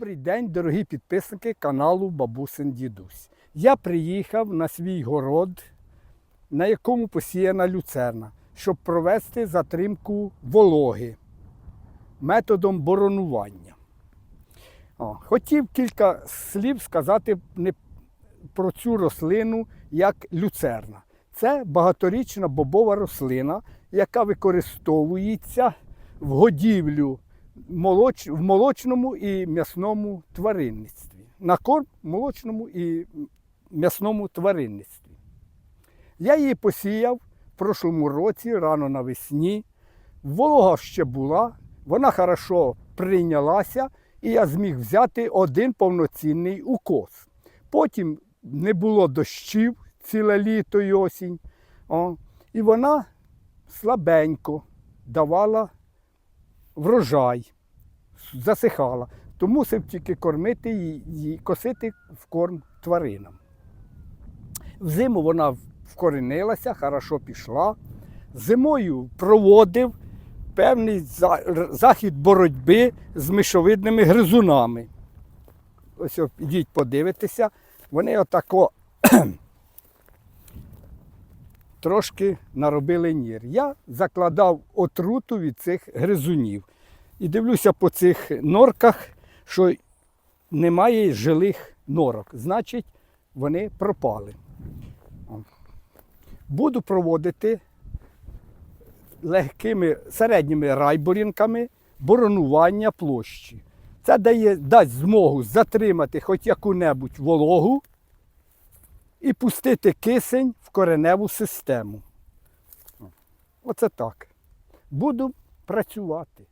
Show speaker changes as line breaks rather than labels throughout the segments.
Добрий день, дорогі підписники каналу Бабусин Дідусь. Я приїхав на свій город, на якому посіяна люцерна, щоб провести затримку вологи методом боронування. О, хотів кілька слів сказати про цю рослину як люцерна. Це багаторічна бобова рослина, яка використовується в годівлю. В молочному і м'ясному тваринництві. На корм молочному і м'ясному тваринництві. Я її посіяв в прошлому році, рано навесні. Волога ще була, вона хорошо прийнялася, і я зміг взяти один повноцінний укос. Потім не було дощів ціле літо і осінь. О, і вона слабенько давала врожай, засихала. То мусив тільки кормити її, косити в корм тваринам. Взиму вона вкоренилася, хорошо пішла. Зимою проводив певний захід боротьби з мишовидними гризунами. Ось о, ідіть подивитися. Вони отако трошки наробили нір. Я закладав отруту від цих гризунів. І дивлюся по цих норках, що немає жилих норок. Значить, вони пропали. Буду проводити легкими середніми райборінками боронування площі. Це дає, дасть змогу затримати хоч яку-небудь вологу і пустити кисень в кореневу систему. Оце так. Буду працювати.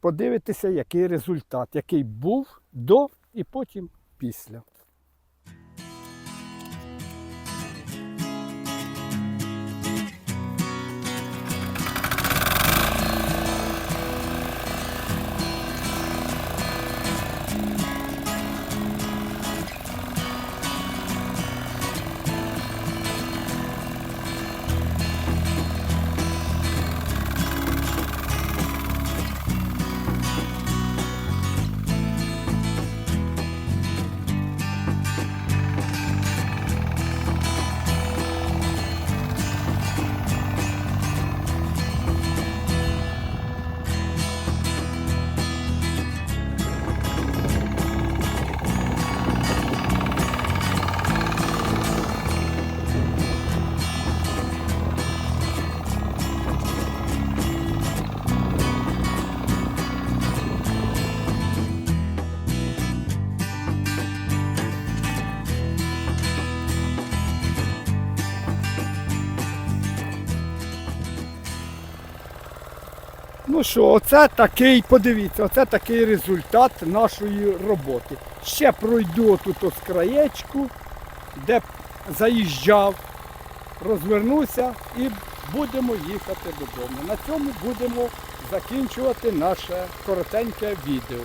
Подивитися, який результат, який був до і потім після. Ну що, оце такий, подивіться, оце такий результат нашої роботи. Ще пройду тут з краєчку, де заїжджав, розвернуся і будемо їхати додому. На цьому будемо закінчувати наше коротеньке відео.